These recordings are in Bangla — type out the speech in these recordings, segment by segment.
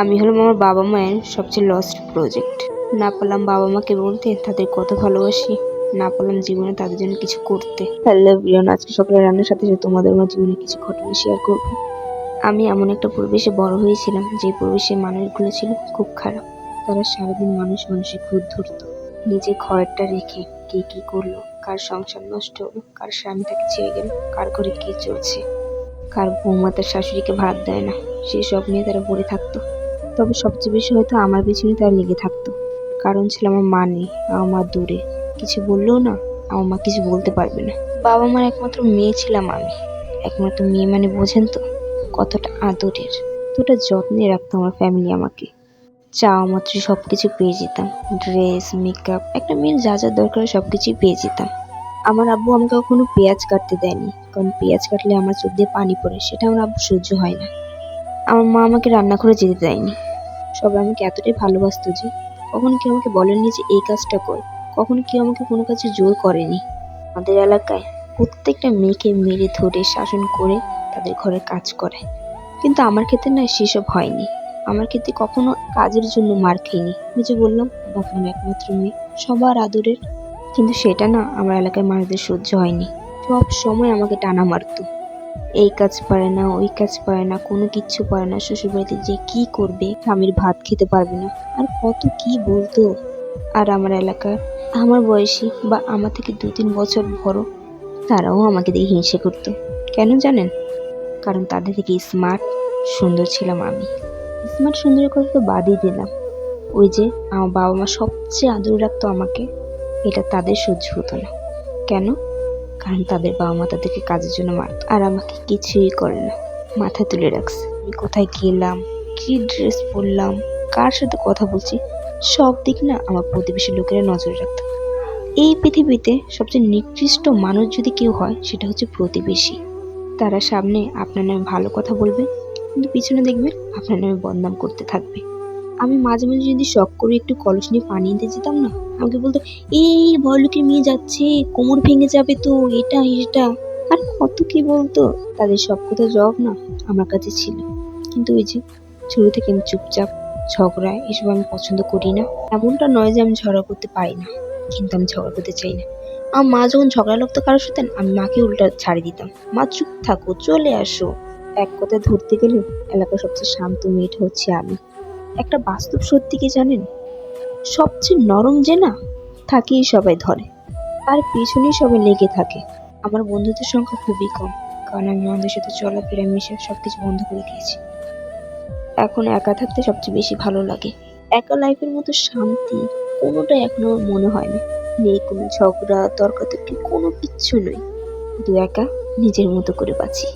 আমি হলাম আমার বাবা মায়ের সবচেয়ে লস্ট প্রজেক্ট না পারলাম বাবা মাকে বলতে, তাদের কত ভালোবাসি। না পারলাম জীবনে তাদের জন্য কিছু করতে। হ্যালো বিয়ন আজকে সকালে রান্নার সাথে সাথে তোমাদের আমার জীবনে কিছু ঘটনা শেয়ার করব। আমি এমন একটা পরিবেশে বড় হয়েছিলাম, যে পরিবেশে মানুষগুলো ছিল খুব খারাপ। তারা সারাদিন মানুষ মানুষের খুব ধরতো। নিজে ঘরটা রেখে কে কি করল, কার সংসার নষ্ট হলো, কার স্বামী তাকে ছেড়ে গেল, কার ঘরে কি চলছে, কার বৌমা তার শাশুড়িকে ভাত দেয় না সেই সব নিয়ে তারা পড়ে থাকতো। তবে সবচেয়ে বেশি হয়তো আমার পিছনে তারা লেগে থাকতো। কারণ ছিল আমার মা নেই, আমার মা দূরে। কিছু বললেও না, আমার মা কিছু বলতে পারবে না। বাবা মার একমাত্র মেয়ে ছিলাম আমি। একমাত্র মেয়ে মানে বোঝেন তো, কতটা আদরের। কতটা যত্নে রাখতো আমার ফ্যামিলি আমাকে। চাওয়া মাত্র সব কিছু পেয়ে যেতাম। ড্রেস মেকআপ একটা মেয়ের যা যা দরকার সব কিছুই পেয়ে যেতাম। আমার আব্বু আমাকে কখনো পেঁয়াজ কাটতে দেয়নি, কারণ পেঁয়াজ কাটলে আমার চোখ দিয়ে পানি পড়ে, সেটা আমার আব্বু সহ্য হয় না। আমার মা আমাকে রান্না করে যেতে দেয়নি। সবাই আমাকে এতটাই ভালোবাসতো যে কখনো কেউ আমাকে বলেনি যে এই কাজটা কর, কখনো কেউ আমাকে কোনো কাজে জোর করেনি। আমাদের এলাকায় প্রত্যেকটা মেয়েকে মেরে ধরে, শাসন করে তাদের ঘরে কাজ করে। কিন্তু আমার ক্ষেত্রে না সেসব হয়নি। আমার ক্ষেত্রে কখনো কাজের জন্য মার খাইনি আমি যে বললাম বাপন একমাত্র মেয়ে, সবার আদরের। কিন্তু সেটা না আমার এলাকার মানুষদের সহ্য হয়নি। সব সময় আমাকে টানা মারতো। এই কাজ পারে না, ওই কাজ পারে না, কোনো কিচ্ছু পারে না। শ্বশুরবাড়িতে যে কি করবে, স্বামীর ভাত খেতে পারবে না। আর কত কি বলতো? আর আমার এলাকার, আমার বয়সী বা আমার থেকে দু তিন বছর বড়, তারাও আমাকে দেখে হিংসে করতো। কেন জানেন? কারণ তাদের থেকে স্মার্ট সুন্দর ছিলাম আমি। স্মার্ট সুন্দরের কথা তো বাদই দিলাম। ওই যে আমার বাবা মা সবচেয়ে আদর রাখতো আমাকে, এটা তাদের সহ্য হতো না। কেন? কারণ তাদের বাবা মা তাদেরকে কাজের জন্য মারতো আর আমাকে কিছুই করে না। মাথা তুলে রাখছে। আমি কোথায় গেলাম? কি ড্রেস পরলাম? কার সাথে কথা বলছি? সব দিক না আমার প্রতিবেশী লোকেরা নজরে রাখতো। এই পৃথিবীতে সবচেয়ে নিকৃষ্ট মানুষ যদি কেউ হয়, সেটা হচ্ছে প্রতিবেশী। তারা সামনে আপনার নামে ভালো কথা বলবে, কিন্তু পিছনে দেখবেন আপনার নামে বদনাম করতে থাকবে। আমি মাঝে মাঝে যদি শখ করে একটু কলস নিয়ে পানি নিতে যেতাম না, আমাকে বলতো, এই বড়লোকের মেয়ে যাচ্ছে, কোমর ভেঙে যাবে তো, এটা এটা। আর কত কি বলতো, তাদের সব কথা জবাব না আমার কাছে ছিল। কিন্তু ওই যে শুরু থেকে আমি চুপচাপ ঝগড়া এসব আমি পছন্দ করি না। এমনটা নয় যে আমি ঝগড়া করতে পারি না, কিন্তু আমি ঝগড়া করতে চাই না। আমার মা যখন ঝগড়া লাগতো কারোর সাথে, আমি মাকে উল্টা ছাড়ি দিতাম। মা, চুপ থাকো, চলে আসো। এক কথায় ধরতে গেলে এলাকার সবচেয়ে শান্ত মেয়েটা হচ্ছে আমি। একটা বাস্তব সত্যি কি জানেন? সবচেয়ে নরম যে না তাকেই সবাই ধরে। তার পিছনেই সবাই লেগে থাকে। আমার বন্ধুদের সংখ্যা খুবই কম, কারণ আমি আমাদের সাথে চলাফেরা মিশে সব কিছু বন্ধ করে দিয়েছি। এখন একা থাকতে সবচেয়ে বেশি ভালো লাগে। একা লাইফের মতো শান্তি কোনোটাই এখন আমার মনে হয় না। নেই কোনো ঝগড়া, তর্কাতর্কি, কোনো কিচ্ছু নেই। দু একা নিজের মতো করে বাঁচি।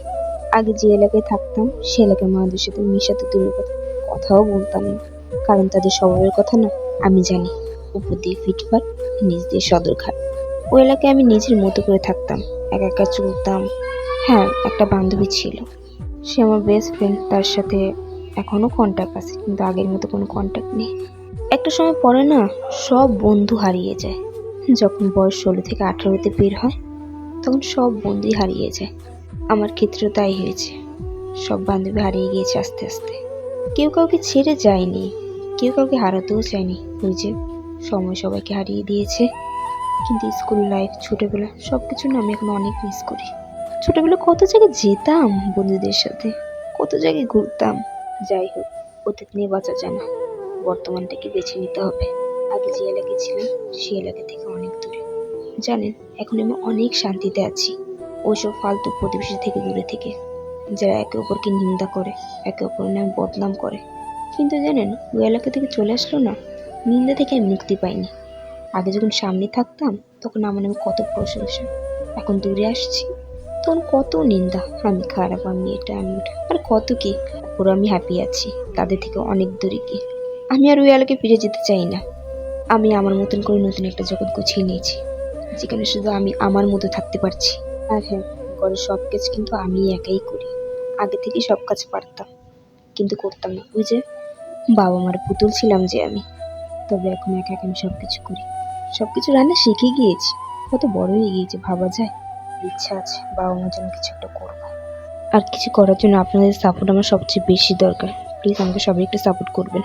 আগে যে এলাকায় থাকতাম, সে এলাকায় মানুষদের সাথে মিশাতে দূরের কথা কথাও বলতাম না। কারণ তাদের স্বভাবের কথা না আমি জানি। উপর দিয়ে ফিটফাট, নিচ দিয়ে সদরঘাট। ওই এলাকায় আমি নিজের মতো করে থাকতাম। একা একা চলতাম। হ্যাঁ একটা বান্ধবী ছিল। সে আমার বেস্ট ফ্রেন্ড তার সাথে এখনও কন্ট্যাক্ট আছে, কিন্তু আগের মতো কোনো কন্ট্যাক্ট নেই। একটা সময় পরে না, সব বন্ধু হারিয়ে যায়। যখন বয়স ষোলো থেকে আঠারোতে বের হয়, তখন সব বন্ধুই হারিয়ে যায়। আমার ক্ষেত্রেও তাই হয়েছে। সব বান্ধবী হারিয়ে গিয়েছে আস্তে আস্তে। কেউ কাউকে ছেড়ে যায়নি, কেউ কাউকে হারাতেও চায়নি। ওই যে সময় সবাইকে হারিয়ে দিয়েছে। কিন্তু স্কুল লাইফ, ছোটোবেলা সব কিছু না আমি এখন অনেক মিস করি। ছোটোবেলা কত জায়গায় যেতাম বন্ধুদের সাথে, কত জায়গায় ঘুরতাম। যাই হোক, অতীত নিয়ে বাঁচা যায় না। বর্তমানটাকে বেছে নিতে হবে। আগে যে এলাকায় ছিলাম, সেই এলাকা থেকে অনেক দূরে। জানেন, এখন আমি অনেক শান্তিতে আছি। ওইসব ফালতু প্রতিবেশী থেকে দূরে থেকে। যারা একে অপরকে নিন্দা করে, একে অপরের নামে বদনাম করে। কিন্তু জানেন ওই এলাকা থেকে চলে আসলো না? নিন্দা থেকে আমি মুক্তি পাইনি। আগে যখন সামনে থাকতাম, তখন আমার নামে কত প্রশংসা। এখন দূরে আসছি, তখন কত নিন্দা। আমি খারাপ, আমি এটা, আমি ওটা। আর কত কি? পুরো আমি হ্যাপি আছি, তাদের থেকে অনেক দূরে গিয়ে। আমি আর ওই এলাকায় ফিরে যেতে চাই না। আমি আমার মতন করে নতুন একটা জগৎ গুছিয়ে নিয়েছি, যেখানে শুধু আমি আমার মতো থাকতে পারছি। আর হ্যাঁ ঘরের সব কাজ কিন্তু আমি একাই করি। আগে থেকেই সব কাজ পারতাম। কিন্তু করতাম না। ওই যে বাবা মার পুতুল ছিলাম যে আমি। তবে এখন একা একা আমি সব কিছু করি। সব কিছু রান্না শিখে গিয়েছি। কত বড় হয়ে গিয়েছে ভাবা যায়? ইচ্ছা আছে বাবা মার জন্য কিছু একটা করব আর কিছু করার জন্য আপনাদের সাপোর্ট আমার সবচেয়ে বেশি দরকার। প্লিজ আমাকে সবাই একটু সাপোর্ট করবেন।